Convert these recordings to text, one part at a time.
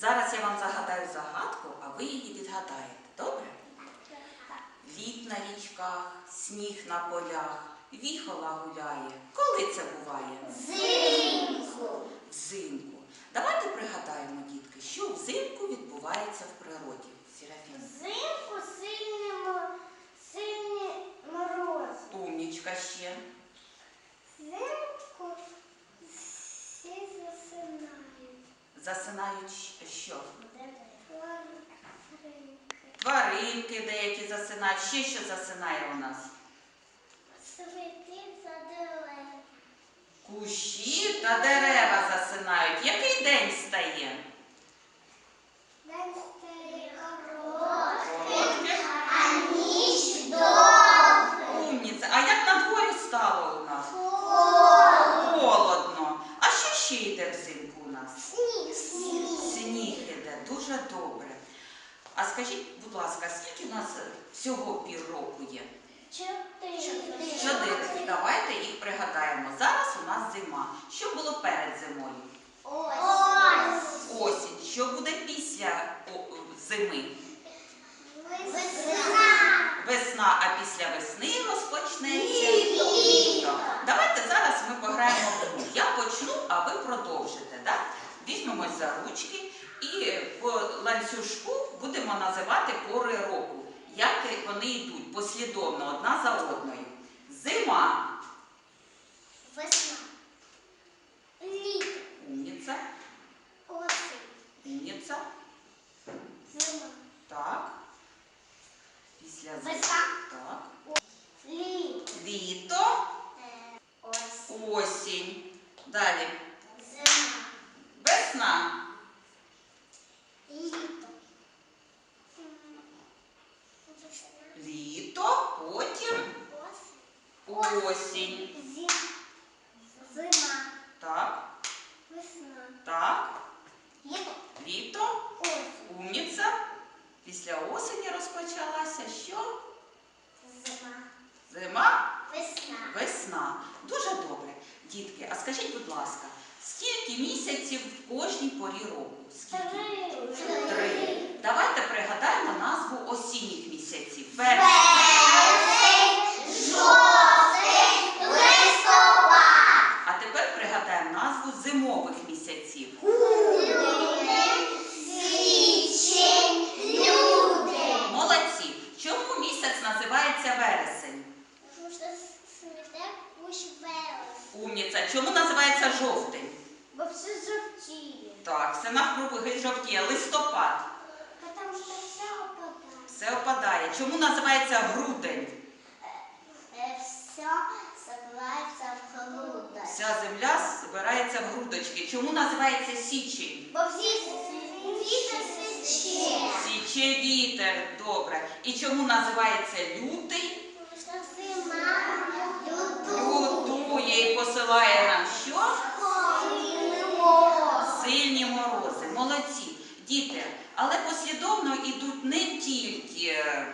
Зараз я вам загадаю загадку, а ви її відгадаєте. Добре? Лід на річках, сніг на полях, віхола гуляє. Коли це буває? Зимку. Взимку. Давайте пригадаємо, дітки, що взимку відбувається в природі. Серафім. Зимку сильні, мо- сильні морози. Умнічка ще. Зимку всі засинають. Що? Тваринки. Деякі засинають. Ще що засинає у нас? Кущі та дерева засинають. Який день стає? День стає короткий, Короткий. а ніч довга. Умніця. А як на дворі стало у нас? Холодно. Холодно. А що ще йде взимку у нас? Сніг. Сніг. Сніг іде, дуже добре. А скажіть, будь ласка, скільки у нас всього пір року є? Чотири. Чотири. Давайте їх пригадаємо. Зараз у нас зима. Що було перед зимою? Ось. Осінь. Що буде після зими? Весна. Весна, а після весни розпочнеться Літо. Давайте зараз ми пограємо в гру. Я почну, а ви продовжите. Да? Візьмемось за ручки і по ланцюжку будемо називати пори року. Як вони йдуть послідовно одна за одною. Зима, Весна. Літо. умніця, Осінь. умніця. Зима. Так. Після зими. Весна. Так. Літо. Літо, Осінь. осінь. Далі. Зима. Весна. Літо, Осінь. осінь. Зим. Зима. Так, Весна. так. Літо. Літо, Осінь. умніця. Після осені розпочалася що? Зима. Зима, Весна. весна. Дуже добре. Дітки, а скажіть, будь ласка, скільки місяців в кожній порі року? Скільки? Три. Давайте пригадаємо назву осінніх місяців. Перший. Березень, жовтень, листопад. А тепер пригадаємо назву зимових місяців. Молодці. Чому місяць називається вересень? Тому. Умніця. Чому називається жовтень? Бо все жовтіє. Так, все навкруги жовтіє. Листопад. Тому що все опадає. Все опадає. Чому називається грудень? Е, Все. Вся земля збирається в грудочки. Чому називається січень? Бо всі вітер сиче. Січе вітер. Добре. І чому називається лютий? Що зима лютує. Лютує і посилає нам що? Сильні морози. Молодці. Діти, але послідовно йдуть не тільки е,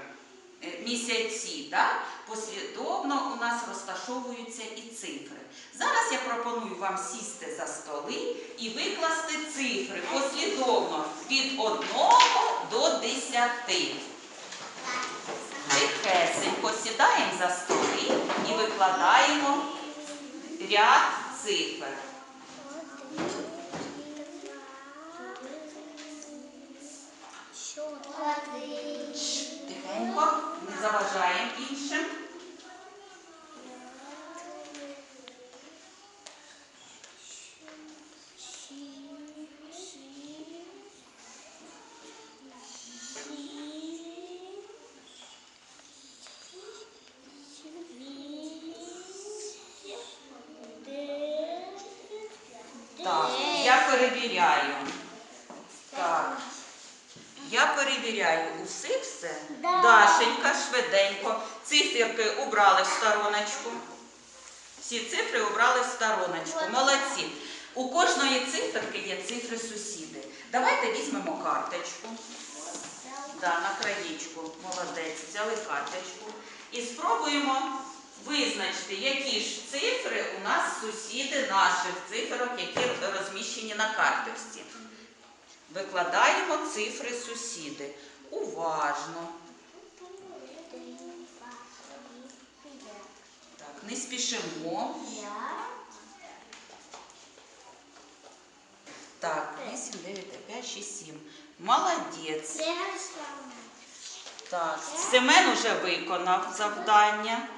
місяці, так? Послідовно у нас розташовуються і цифри. Зараз я пропоную вам сісти за столи і викласти цифри послідовно від 1 до 10. Тихесенько сідаємо за столи і викладаємо ряд цифр. Тихенько, не заважаємо іншим. Так, я перевіряю. Так. Я перевіряю усе все. Да. Дашенька, швиденько. Циферки убрали в стороночку. Всі цифри убрали в стороночку. Молодці. У кожної циферки є цифри сусіди. Давайте візьмемо карточку. Да, на краєчку. Молодець. Взяли карточку. І спробуємо визначити, які ж цифри у нас сусіди наших циферок, які розміщені на карточці. Викладаємо цифри сусіди. Уважно. Так, не спішимо. Так, 8, 9, 5, 6, 7. Молодець. Так, Семен уже виконав завдання.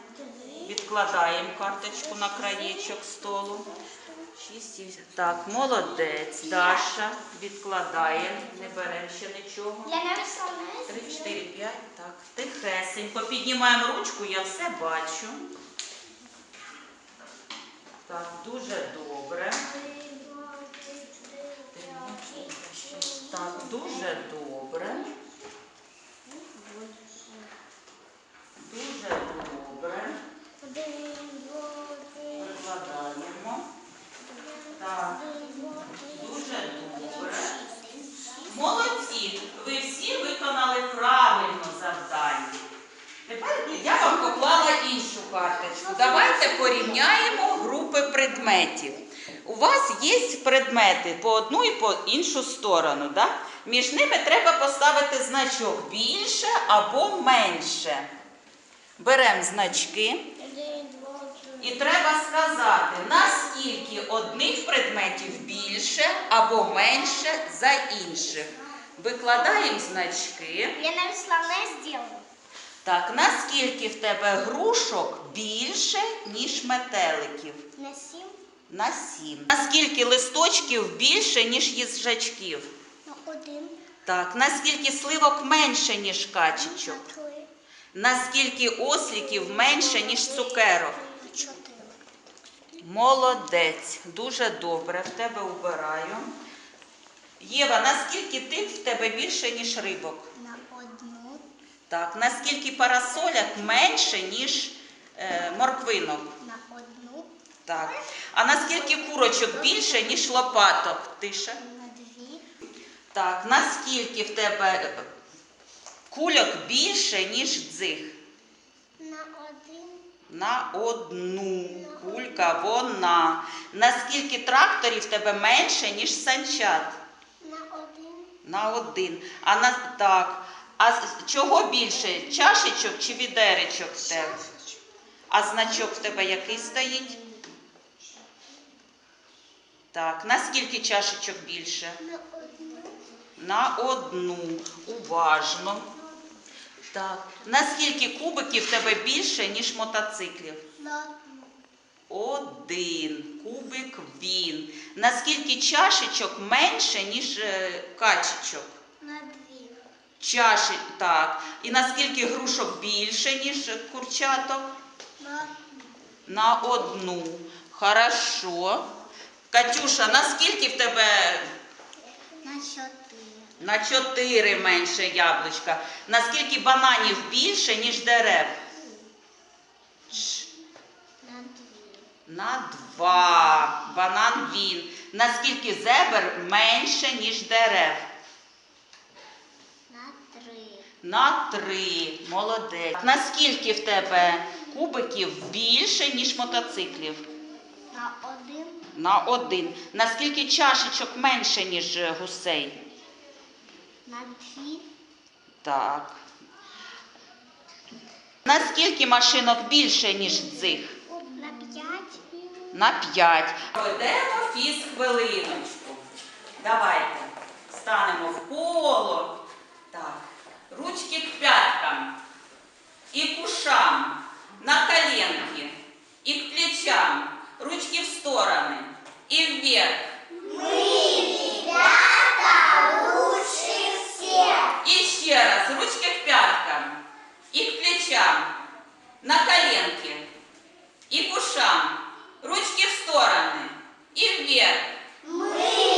Відкладаємо карточку на краєчок столу. Шість, сім. Так, молодець. Даша. Відкладає. Не беремо ще нічого. Лена Руслановна. Три, чотири, п'ять. Так. Тихесенько. Піднімаємо ручку, я все бачу. Так, дуже добре. Так, дуже добре. Дуже добре. Прикладаємо. Так, дуже добре. Молодці! Ви всі виконали правильно завдання. Тепер я вам поклала іншу карточку. Давайте порівняємо предметів. У вас є предмети по одну і по іншу сторону. Да? Між ними треба поставити значок більше або менше. Беремо значки. І треба сказати, наскільки одних предметів більше або менше за інших. Викладаємо значки. Лена Руслановна, я сделала. Так, наскільки в тебе грушок більше, ніж метеликів? На сім, На сім. Наскільки листочків більше, ніж їжачків? на один, Так, наскільки сливок менше, ніж качечок? на три, Наскільки осліків менше, ніж цукерок? на чотири. Молодець, дуже добре. В тебе убираю. Єва, наскільки тих в тебе більше, ніж рибок? На Так, наскільки парасоляк менше, ніж е, морквинок? на одну, Так. А наскільки курочок більше, ніж лопаток? Тише. на дві, Так, наскільки в тебе е, кульок більше, ніж дзих? на один, На одну кулька вона. Наскільки тракторів в тебе менше, ніж санчат? на один, На один. А на так. А чого більше? Чашечок чи відеречок в тебе? А значок в тебе який стоїть? Так, наскільки чашечок більше? на одну, На одну. Уважно. Так. Наскільки кубиків в тебе більше, ніж мотоциклів? на одну, Один. Кубик він. Наскільки чашечок менше, ніж е, качечок? Чаші, так. І наскільки грушок більше, ніж курчаток? на одну, На одну. Хорошо. Катюша, наскільки в тебе на чотири, на 4 менше яблучка? Наскільки бананів більше, ніж дерев? На дві, На 2. Банан він. Наскільки зебр менше, ніж дерев? На три, 3. Молодець. Наскільки в тебе кубиків більше, ніж мотоциклів? на один, На один. Наскільки чашечок менше, ніж е, гусей? на дві, Так. Наскільки машинок більше, ніж дзих? на п'ять, На 5. Ведемо фіз хвилиночку. Давайте станемо в коло. Так. Ручки к пяткам. І к ушам. На коленки. І к плечам. Ручки в стороны. І вверх. И еще раз, ручки к пяткам и к плечам, на коленки и к ушам, ручки в стороны и вверх. Поплескали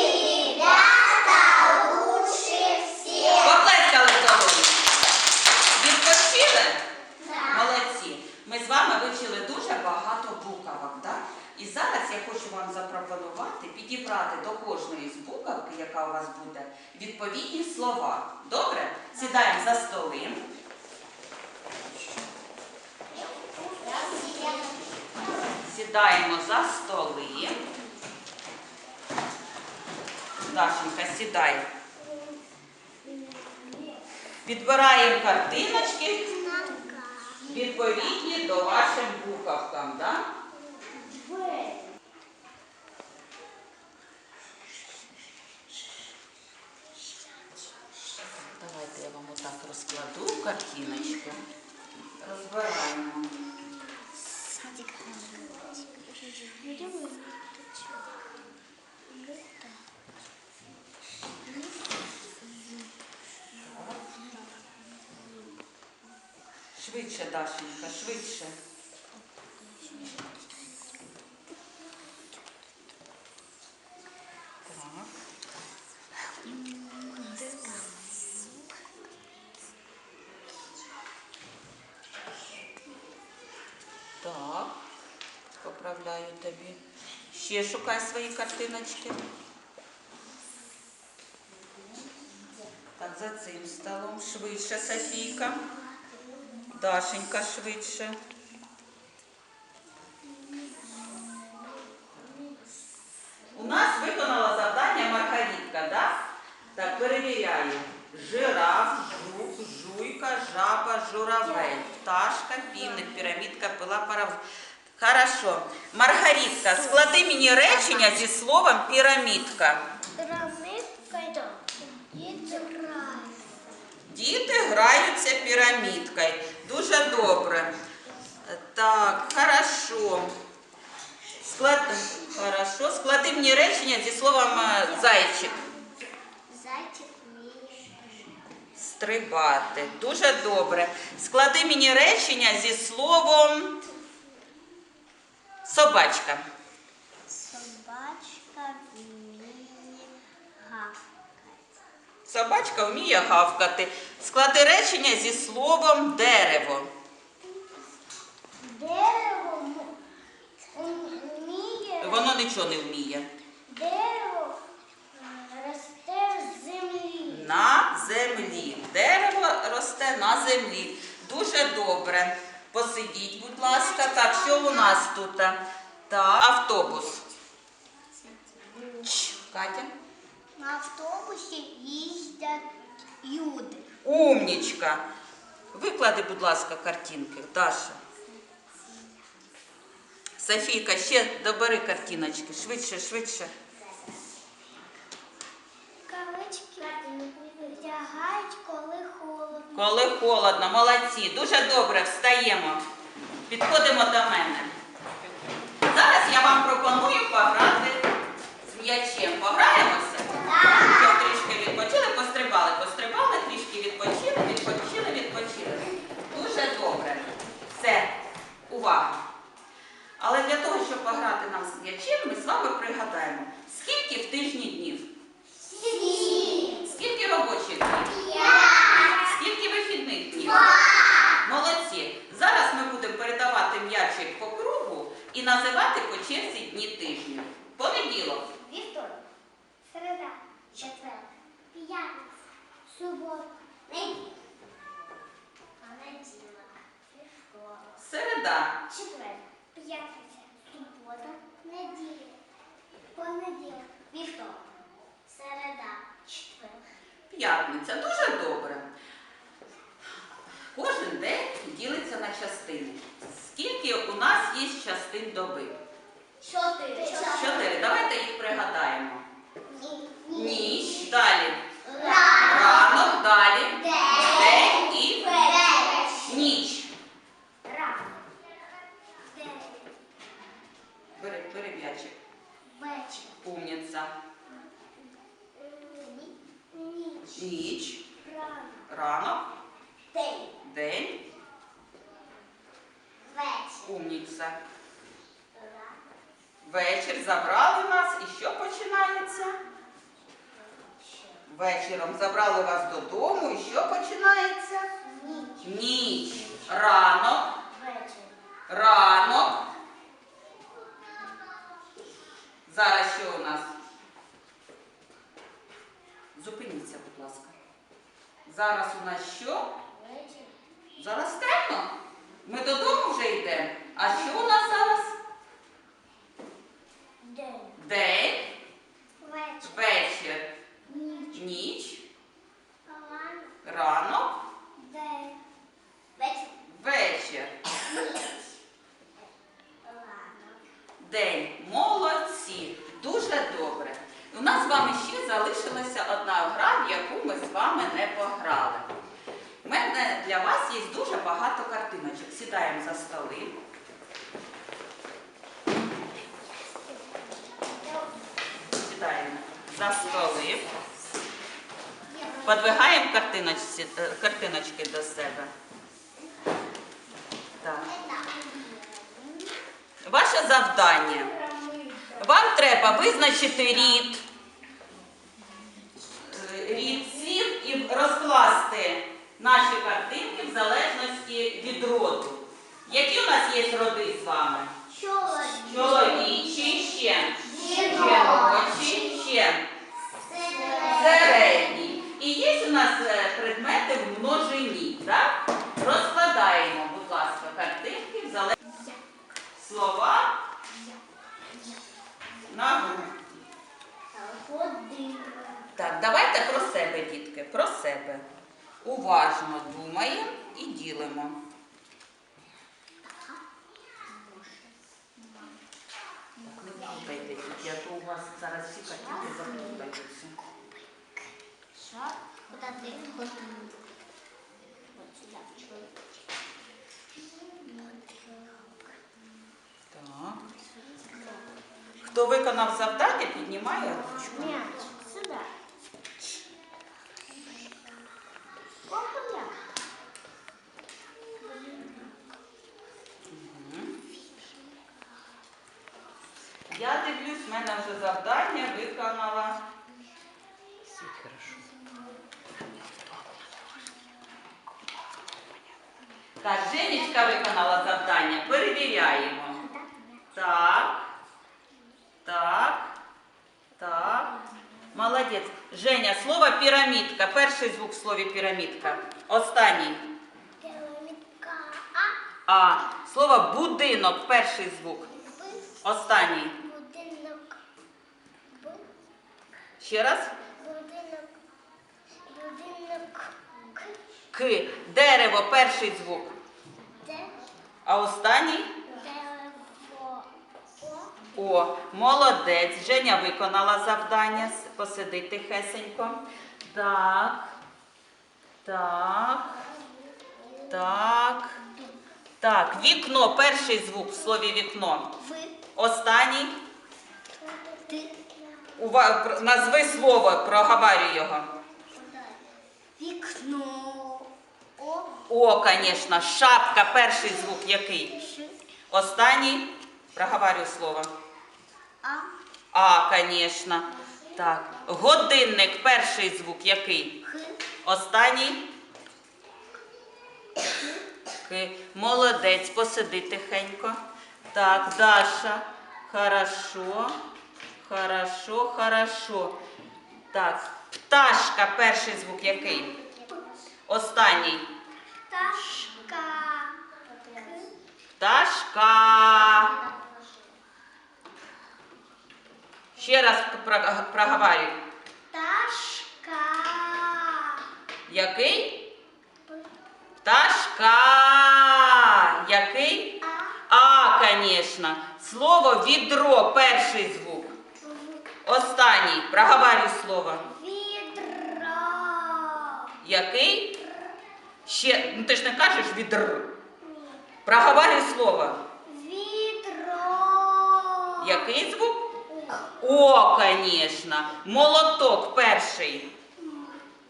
яка у вас буде, відповідні слова. Добре? Сідаємо за столи. Сідаємо за столи. Дашенька, сідай. Підбираємо картиночки відповідні до вашим буковкам. Да? Розкладу картиночку. Розбираємо. Швидше, Дашенька, швидше. Поправляю тобі. Ще шукай свої картиночки. Так, за цим столом. Швидше, Софійка. Дашенька швидше. У нас виконала завдання Маргаритка, да? Так, перевіряю. Жираф, жук, жуйка, жаба, журавель, пташка, півник, пірамідка, пила, паровоз. Хорошо. Маргаритка, склади мені речення зі словом пірамідка. Пирамидка. Діти грають. Діти граються пірамідкою. Дуже добре. Так, хорошо. Склад... Хорошо. Склади мені речення зі словом е, зайчик. Зайчик. Стрибати. Дуже добре. Склади мені речення зі словом собачка. Собачка вміє гавкати. Собачка вміє гавкати. Склади речення зі словом дерево. Дерево вміє. Воно нічого не вміє. Дерево росте з землі. На землі. Дерево росте на землі. Дуже добре. Посидіть, будь ласка. Так, що у нас тут? Так, автобус. Катя. На автобусі їздять люди. Умнічка. Виклади, будь ласка, картинки. Даша. Софійка, ще добери картиночки. Швидше, швидше. Кавички вдягають, коли холодно. Коли холодно, молодці, дуже добре встаємо. Підходимо до мене. Зараз я вам пропоную пограти з м'ячем. Пограємося? Щоб трішки відпочили, пострибали, пострибали, трішки відпочили, відпочили, відпочили. Дуже добре. Все, увага. Але для того, щоб пограти нам з м'ячем, ми з вами пригадаємо, скільки в тижні днів? Скільки робочих днів? Скільки вихідних днів? Молодці. Зараз ми будемо передавати м'ячик по кругу і називати по черзі дні тижня. Понеділок, Вівторок, середа, четвер, п'ятниця, субота, неділя. А неділя, вівторок, середа, п'ятниця, субота, неділя. Понеділок, вівторок, середа, четвер. п'ятниця. Дуже добре. Кожен день ділиться на частини. Скільки у нас є частин доби? Чотири. Чотири. Давайте їх пригадаємо. Ні. Ніч, далі. Ранок. Ранок, далі. День і Вечір. ніч. Ранок. День. Бери, бери м'ячик. Вечір. Умниця. Ніч. Ніч, Ранок. День. день, Вечір. Ранок. Вечір забрали нас і що починається? Вечором забрали вас додому і що починається? Ніч. Ніч, ранок, Вечір. ранок. Зараз що у нас? Зупиніться, будь ласка. Зараз у нас що? Зараз темно. Ми додому вже йдемо. А що у нас зараз? День. День, Вечір. вечір, Ніч. ніч, Ранок. ранок, залишилася одна гра, в яку ми з вами не пограли. У мене для вас є дуже багато картиночок. Сідаємо за столи. Сідаємо за столи. Подвигаємо картиночці, е, картиночки до себе. Так. Ваше завдання. Вам треба визначити рід, рід слів і розкласти наші картинки в залежності від роду. Які у нас є роди з вами? Чоловічі, ще. Жіночі, ще. Середній. І є у нас е, предмети в множині, так? Розкладаємо, будь ласка, картинки в залежності слова на. Так, давайте про себе, дітки, про себе. Уважно думаємо і ділимо. Так, не плутайте, дітки, а то у вас зараз всі картинки заплутаються. Куда ты ходишь? Вот сюда. Так. Хто виконав завдання, піднімає ручку. Мяч. Куда? Мгм. Я дивлюсь, в мене вже завдання виконала. Так, Женечка виконала завдання. Перевіряємо. Так. Так. Так. Молодець. Женя, слово пірамідка. Перший звук в слові пірамідка. Останній. Пирамидка. А. Слово будинок. Перший звук. Останній. Будинок. Ще раз. Будинок. Будинок. К. К. Дерево. Перший звук. Де. А останній. О. Молодець. Женя виконала завдання. Посиди тихесенько. Так. Так. Так. Так. Вікно. Перший звук в слові вікно. Останній. Ува- Назви слово, проговорюй його. Вікно. О. О, звісно, шапка, перший звук який? Останній, проговорюй слово. А. А, звісно. Так. Годинник, перший звук який? Х. Останній. Ки. Молодець, посиди тихенько. Так, Даша. Хорошо. Хорошо, хорошо. Так. Пташка, перший звук який? Останній. Пташка. К. Пташка. Ще раз про- проговорюй. Пташка. Який? Пташка. Який? А. А, звісно. Слово відро, перший звук. Останній. Проговорюй слово. Відро. Який? Ще, ну ти ж не кажеш відр. Проговорюй слово. Відро. Який звук? О, звісно. Молоток перший.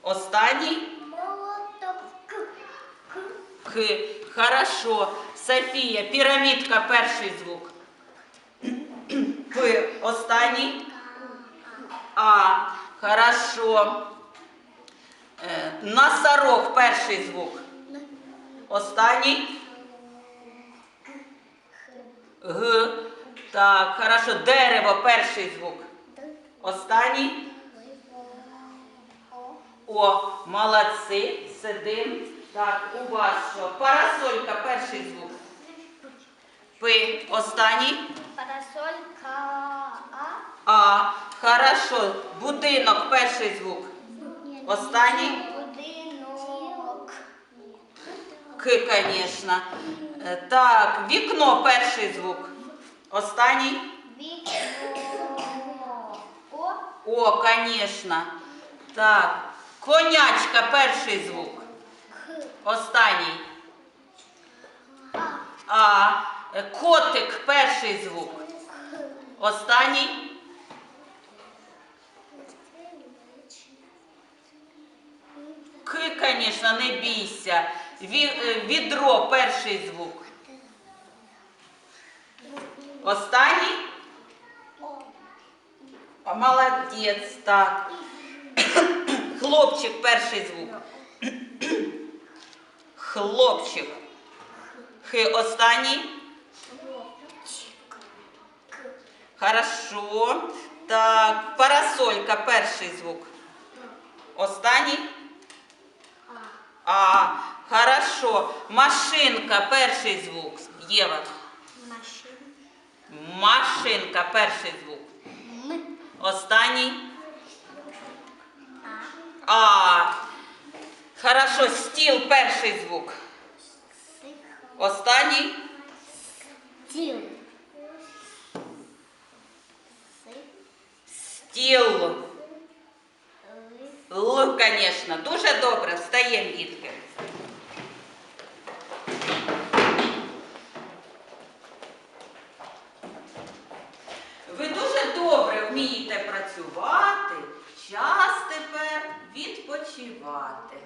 Останній. Молоток. К. Хорошо. Софія, пірамідка, перший звук. П. Останній. А. Хорошо. Е, Носорог, перший звук. Останній. Г. Так, хорошо. Дерево, перший звук. Останній. О. Молодці. Сидим. Так, у вас що? Парасолька, перший звук. П. Останній. Парасолька. А. А. Хорошо. Будинок, перший звук. Останній. Будинок. К, звісно. Е, Так, вікно, перший звук. Останній. О. Звісно. Так. Конячка, перший звук. Останній. А. Е, Котик, перший звук. Останній. К, звісно, не бійся. Е, Відро, перший звук. Останній. О, Молодець, так. Хлопчик, перший звук. Хлопчик. Х, останній. Хорошо. Так, парасолька, перший звук. Останній. А, хорошо. Машинка, перший звук. Єва. Машинка, перший звук. Останній. А. Хорошо, стіл, перший звук. Останній. Стіл. Стіл. Л, звісно. Дуже добре. Встаємо, дітки. відпочивати.